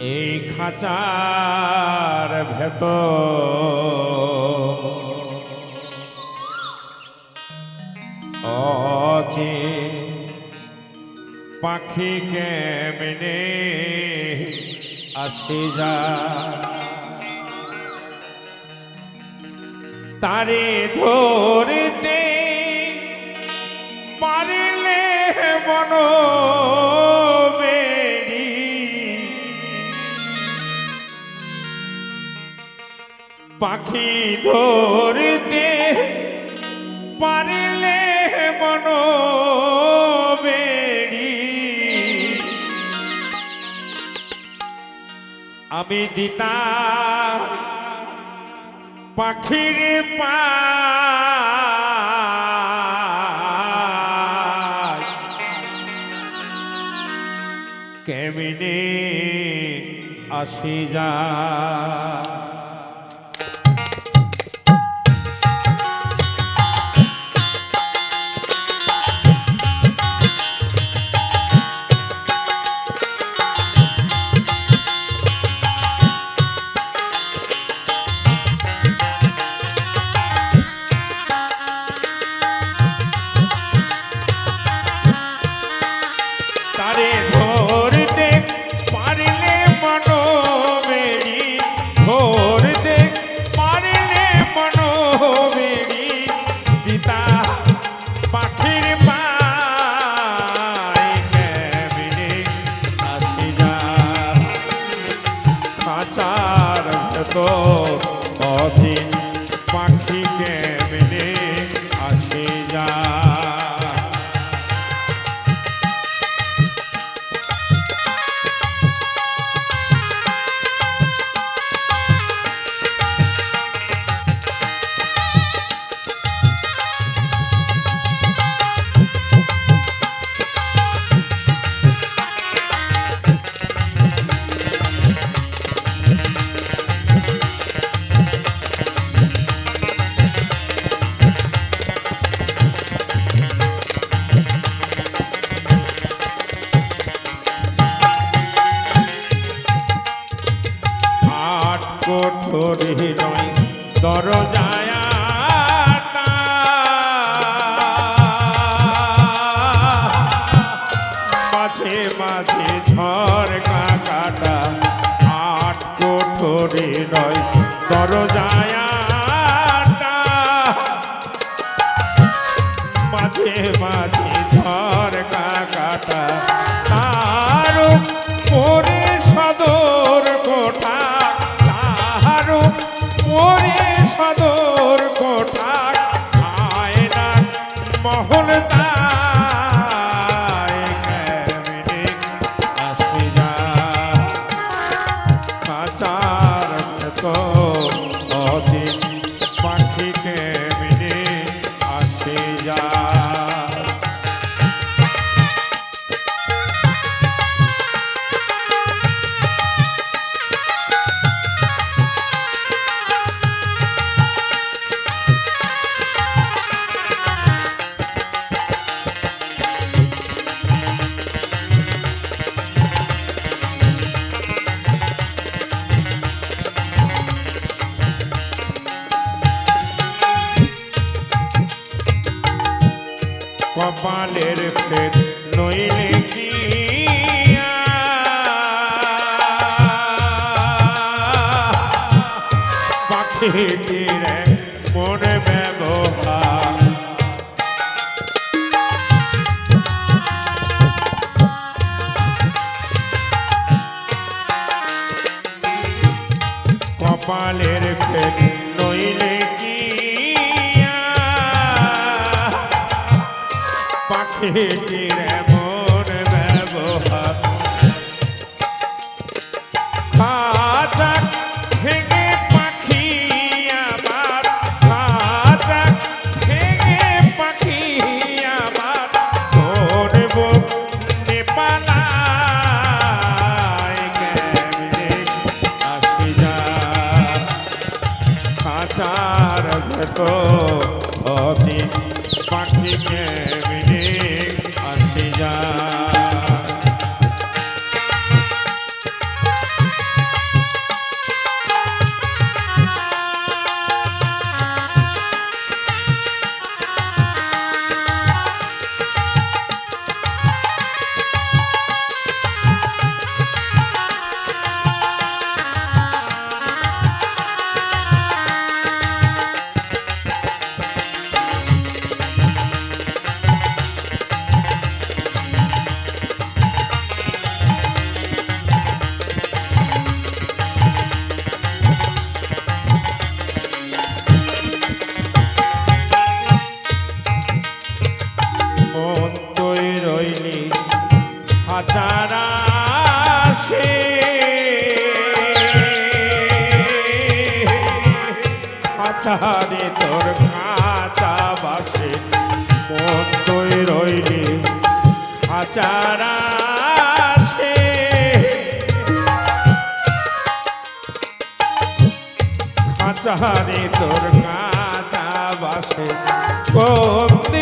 এই খাঁচার ভেতর অচে পাখি কেমনে আসে যা? তারে ধরতে পারলে মন পাখি ধরতে পারলে মন আমি দিতা পাখির পা কেমনে আসি যা তো অচিন পাখি কেমনে দরজায় মাঝে মাঝে ঝড় কাকাটা আট কোঠরি নয় মাঝে মাঝে ঝড় কাকাটা কপালের ফের নইলে কি পাখিটির মন ব্যবহার। কপালের ফের নইলে কি পাখিটির এমন ব্যবহার খাঁচা ভেঙে পাখি আমার খাঁচা ভেঙে পাখি আমার ধরব যা খাঁচার ভেতর অতি পাখি কেমনে হইলি। হাজার আসে। হাজারে তোর খাঁচা বাসে। মতই রইলি। হাজার আসে। খাঁচারে তোর খাঁচা বাসে। কমতে